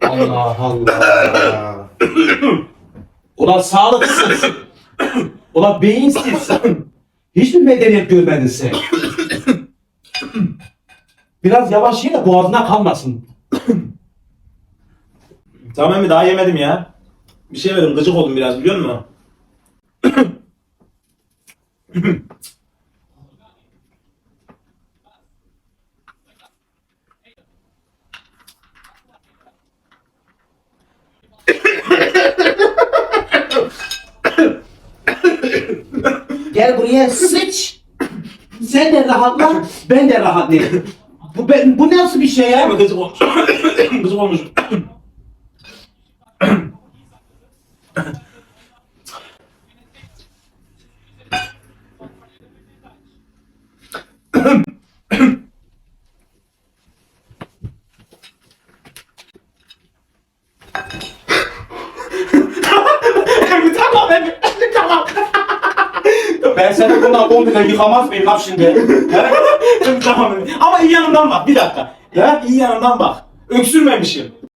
Allah Allah. Ulan sağlıksız. Ulan beyinsiz. Hiç mi medeniyet görmedin sen? Biraz yavaş ye de boğazına kalmasın. Tamam mı? Daha yemedim ya. Bir şey verdim. Gıcık oldum biraz biliyor musun? Gel buraya sıç. Sen de rahatla, ben de rahatlayayım. Bu, bu nasıl bir şey ya? Gıcık olmuş. gıcık olmuş. Emmi tamam Emmi. Emmi tamam. Ben seni bundan kombine yıkamaz mıyım lan şimdi? Tamam. Ama iyi yanından bak bir dakika. Ya iyi yanından bak. Öksürmemişim.